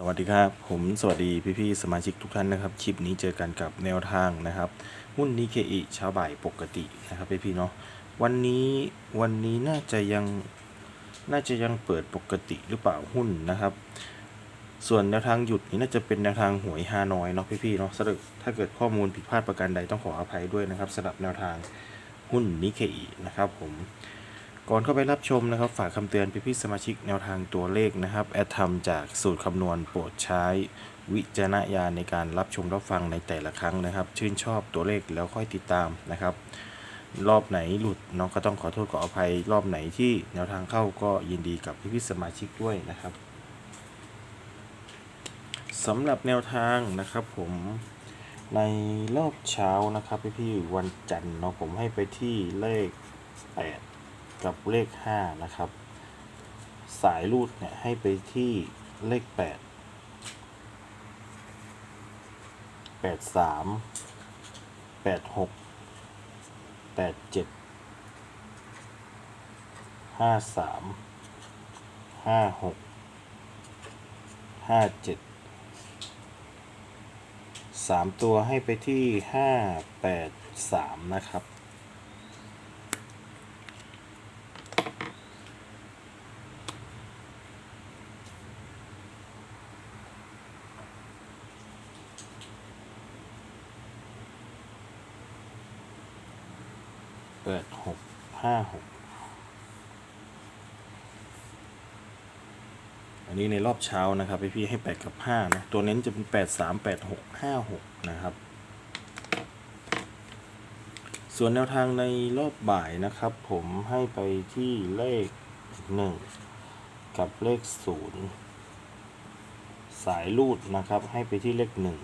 สวัสดีครับผมสวัสดีพี่ๆสมาชิกทุกท่านนะครับคลิปนี้เจอกันกับแนวทางนะครับหุ้นนิเคอิเช้าบ่ายปกตินะครับพี่ๆเนาะวันนี้วันนี้น่าจะยังน่าจะยังเปิดปกติหรือเปล่าหุ้นนะครับ ส่วนแนวทางหยุดนี่น่าจะเป็นแนวทางหวยฮานอยเนาะพี่ๆเนาะสรุปถ้าเกิดข้อมูลผิดพลาดประการใดต้องขออภัยด้วยนะครับสำหรับแนวทางหุ้นนิเคอินะครับผม ก่อนเข้าไปรับชมนะครับ ฝากคำเตือนพี่ๆสมาชิกแนวทางตัวเลขนะครับ แอดทำจากสูตรคำนวณโปรดใช้วิจารณญาณในการรับชมรับฟังในแต่ละครั้งนะครับ ชื่นชอบตัวเลขแล้วค่อยติดตามนะครับ รอบไหนหลุดน้องก็ต้องขอโทษขออภัย รอบไหนที่แนวทางเข้าก็ยินดีกับพี่ๆสมาชิกด้วยนะครับสำหรับแนวทางนะครับผมในรอบเช้านะครับพี่ๆวันจันทร์เนาะผมให้ไปที่เลข8 กับเลข 5 นะครับ สายรูดเนี่ยให้ไปที่เลข 8 8 3 8 6 8 7 5 3 5 6 5 7 3 ตัวให้ไปที่ 5 8 3 นะครับ เปิดหกห้าหกอันนี้ในรอบเช้านะครับพี่พี่ให้แปดกับห้านะตัวเน้นจะเป็นแปดสามแปดหกห้าหกนะครับ ส่วนแนวทางในรอบบ่ายนะครับ ผมให้ไปที่เลขหนึ่งกับเลขศูนย์สายรูดนะครับ ให้ไปที่เลขหนึ่ง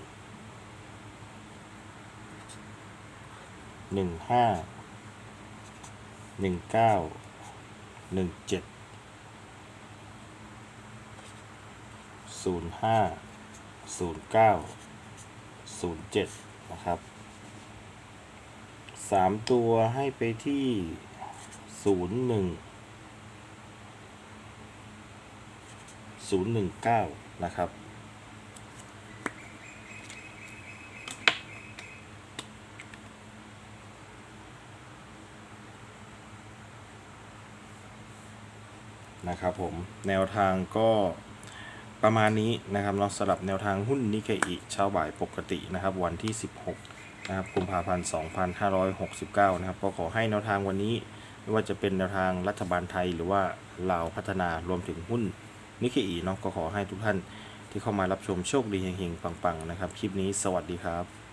หนึ่งห้า หนึ่งเก้าหนึ่งเจ็ดศูนย์ห้าศูนย์เก้าศูนย์เจ็ดนะครับสามตัวให้ไปที่ศูนย์หนึ่งศูนย์หนึ่งเก้านะครับ นะครับผมแนวทางก็ประมาณนี้นะครับเนาสำหรับแนวทางหุ้นนิเคอิเช้าบ่ายปกตินะครับ วันที่ 16นะครับกุมภาพันธ์ 2569 นะครับ ก็ขอให้แนวทางวันนี้ไม่ว่าจะเป็นแนวทางรัฐบาลไทยหรือว่าลาวพัฒนารวมถึงหุ้นนิเคอิเนาะก็ขอให้ทุกท่านที่เข้ามารับชมโชคดีเฮงๆ ปังๆ นะครับ คลิปนี้สวัสดีครับ